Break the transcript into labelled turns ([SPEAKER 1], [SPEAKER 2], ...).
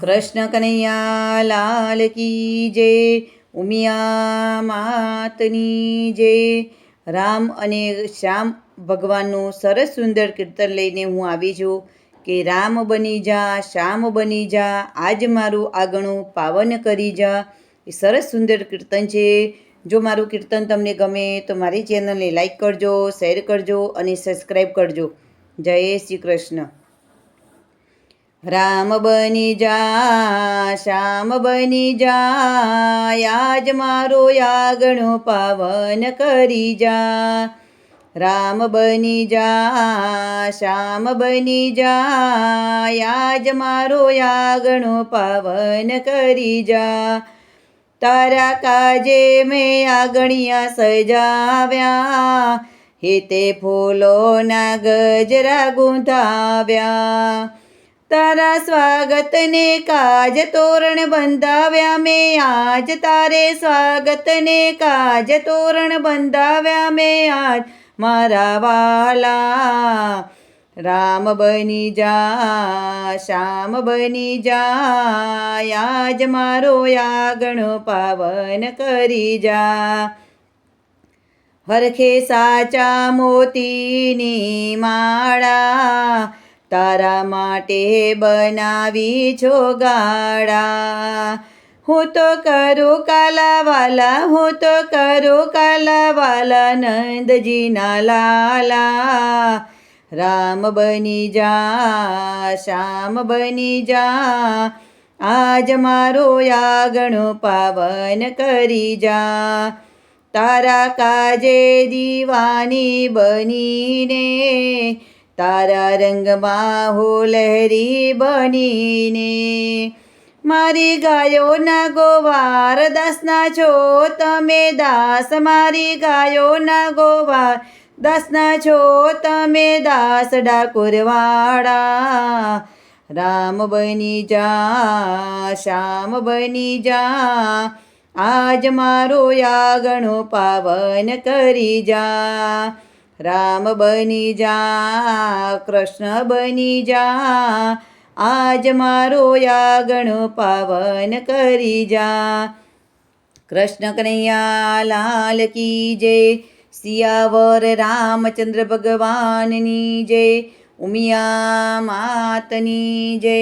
[SPEAKER 1] કૃષ્ણ કનૈયા, લાલ કી જય, ઉમિયા માતની જય. રામ અને શ્યામ ભગવાનનું સરસ સુંદર કીર્તન લઈને હું આવી છું કે રામ બની જા, શ્યામ બની જા, આજ મારું આગણું પાવન કરી જા. એ સરસ સુંદર કીર્તન છે. જો મારું કીર્તન તમને ગમે તો મારી ચેનલને લાઈક કરજો, શેર કરજો અને સબસ્ક્રાઈબ કરજો. જય શ્રી કૃષ્ણ. રામ બની જા, શ્યામ બની જા, આજ મારો યાગણો પાવન કરી જા. રામ બની જા, શ્યામ બની જા, આજ મારો યાગણો પાવન કરી જા. તારા કાજે મેં આગણિયા સજાવ્યા, હેતે ફૂલોના ગજરા ગુંથાવ્યા તારા સ્વાગતને કાજ તોરણ બંધાવ્યા મેં. આજ તારે સ્વાગતને કાજ તોરણ બંધાવ્યા મેં. આજ મારા વાલા રામ બની જા, શ્યામ બની જા. આજ મારો યાગણો પાવન કરી જા. હરખે સાચા મોતીની માળા તારા માટે બનાવી છો ગાળા. હું તો કરું કાલાવાલા, હું તો કરું કાલાવાલા, નંદજીના લાલા. રામ બની જા, શ્યામ બની જા. આજ મારો યાગણો પાવન કરી જા. તારા કાજે દીવાની બનીને તારા રંગમાં હું લહેરી બનીને મારી ગાયોના ગોવાર દાસના છો તમે દાસ, મારી ગાયોના ગોવાર દાસના છો તમે દાસ, ડાકોરવાળા. રામ બની જા, શ્યામ બની જા, આજ મારો યાગણો પાવન કરી જા. રામ બની જા, કૃષ્ણ બની જા, આજ મારો યાગણો પાવન કરી જા. કૃષ્ણ કનૈયા, લાલ કી જય સિયાવર રામચંદ્ર ભગવાનની જય, ઉમિયા માતની જય.